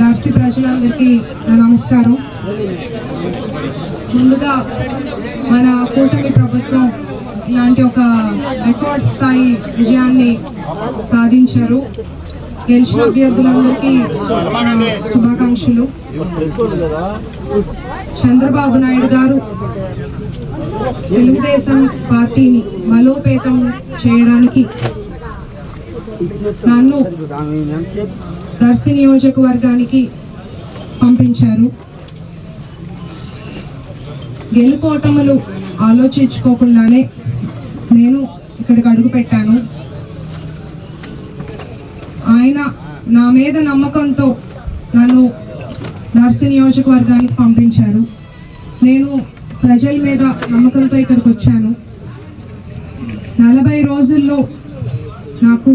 రాష్ట్ర ప్రజలందరికీ నా నమస్కారం. ముందుగా మన కూటమి ప్రభుత్వం ఇలాంటి ఒక రికార్డ్ స్థాయి విజయాన్ని సాధించారు. గెలిచిన అభ్యర్థులందరికీ శుభాకాంక్షలు. చంద్రబాబు నాయుడు గారు తెలుగుదేశం పార్టీని బలోపేతం చేయడానికి నన్ను దర్శి నియోజకవర్గానికి పంపించారు. గెలుపోటములు ఆలోచించుకోకుండానే నేను ఇక్కడికి అడుగు పెట్టాను ఆయన నా మీద నమ్మకంతో నన్ను నర్సి నియోజకవర్గానికి పంపించారు. నేను ప్రజల మీద నమ్మకంతో ఇక్కడికి వచ్చాను. నలభై రోజుల్లో నాకు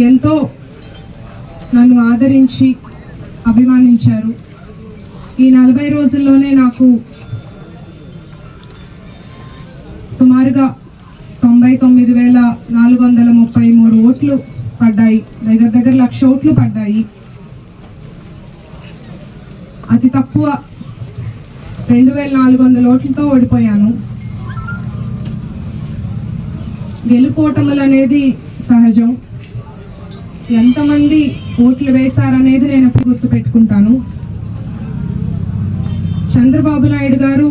ఎంతో నన్ను ఆదరించి అభిమానించారు. ఈ నలభై రోజుల్లోనే నాకు సుమారుగా తొంభై తొమ్మిది వేల నాలుగు వందల ముప్పై మూడు ఓట్లు పడ్డాయి. దగ్గర దగ్గర లక్ష ఓట్లు పడ్డాయి. అతి తక్కువ రెండు వేల నాలుగు వందల ఓట్లతో ఓడిపోయాను. గెలుపోటములు అనేది సహజం. ఎంతమంది ఓట్లు వేశారనేది నేను ఎప్పుడు గుర్తు పెట్టుకుంటాను చంద్రబాబు నాయుడు గారు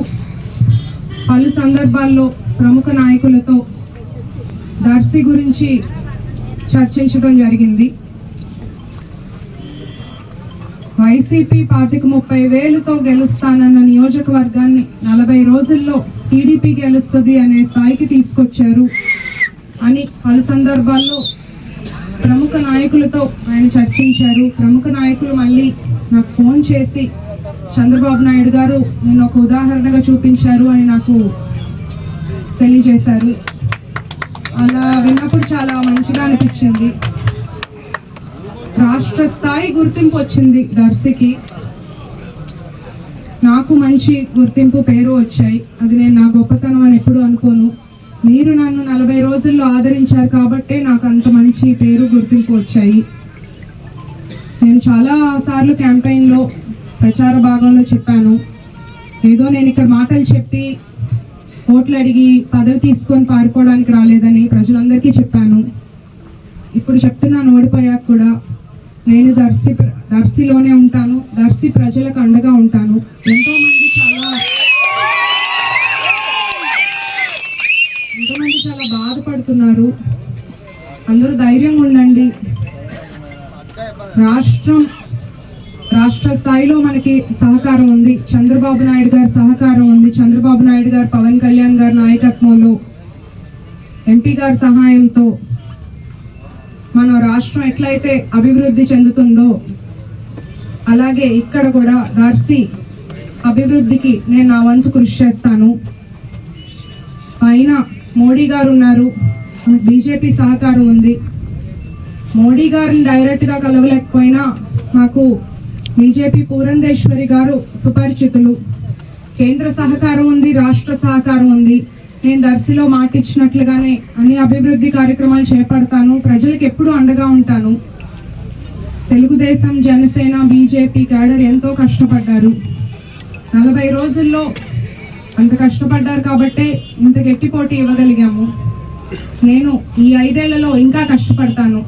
పలు సందర్భాల్లో ప్రముఖ నాయకులతో దర్శి గురించి చర్చించడం జరిగింది. వైసీపీ పాతిక ముప్పై వేలుతో గెలుస్తానన్న నియోజకవర్గాన్ని నలభై రోజుల్లో టీడీపీ గెలుస్తుంది అనే స్థాయికి తీసుకొచ్చారు అని పలు సందర్భాల్లో ప్రముఖ నాయకులతో ఆయన చర్చించారు. ప్రముఖ నాయకులు మళ్ళీ నాకు ఫోన్ చేసి చంద్రబాబు నాయుడు గారు నేను ఒక ఉదాహరణగా చూపించారు అని నాకు తెలియజేశారు. అలా విన్నప్పుడు చాలా మంచిగా అనిపించింది. రాష్ట్ర స్థాయి గుర్తింపు వచ్చింది దర్శికి. నాకు మంచి గుర్తింపు పేరు వచ్చాయి. అది నేను నా గొప్పతనం అని ఎప్పుడు అనుకోను. మీరు నన్ను నలభై రోజుల్లో ఆదరించారు కాబట్టే నాకు అంత మంచి పేరు గుర్తింపు వచ్చాయి. నేను చాలా సార్లు క్యాంపెయిన్లో ప్రచార భాగంలో చెప్పాను. ఏదో నేను ఇక్కడ మాటలు చెప్పి ఓట్లు అడిగి పదవి తీసుకొని పారిపోవడానికి రాలేదని ప్రజలందరికీ చెప్పాను. ఇప్పుడు చెప్తున్నాను ఓడిపోయాక కూడా. నేను దర్శి దర్శిలోనే ఉంటాను. దర్శి ప్రజలకు అండగా ఉంటాను ఎంతో మంది చాలా ఎంతో మంది చాలా చేస్తున్నారు అందరూ ధైర్యంగా ఉండండి. రాష్ట్రం రాష్ట్ర స్థాయిలో మనకి సహకారం ఉంది. చంద్రబాబు నాయుడు గారి సహకారం ఉంది. చంద్రబాబు నాయుడు గారు పవన్ కళ్యాణ్ గారి నాయకత్వంలో ఎంపీ గారి సహాయంతో మన రాష్ట్రం ఎట్లయితే అభివృద్ధి చెందుతుందో అలాగే ఇక్కడ కూడా దర్శి అభివృద్ధికి నేను నా వంతు కృషి చేస్తాను. పైన మోడీ గారు ఉన్నారు. బీజేపీ సహకారం ఉంది. మోడీ గారిని డైరెక్ట్గా కలవలేకపోయినా మాకు బీజేపీ పూరంధేశ్వరి గారు సుపరిచితులు. కేంద్ర సహకారం ఉంది రాష్ట్ర సహకారం ఉంది. నేను దర్శిలో మాట ఇచ్చినట్లుగానే అన్ని అభివృద్ధి కార్యక్రమాలు చేపడతాను. ప్రజలకు ఎప్పుడూ అండగా ఉంటాను. తెలుగుదేశం జనసేన బీజేపీ క్యాడర్ ఎంతో కష్టపడ్డారు. నలభై రోజుల్లో అంత కష్టపడ్డారు కాబట్టే ఇంత గట్టి పోటీ ఇవ్వగలిగాము. నేను ఈ ఐదేళ్ళలో ఇంకా కష్టపడతాను.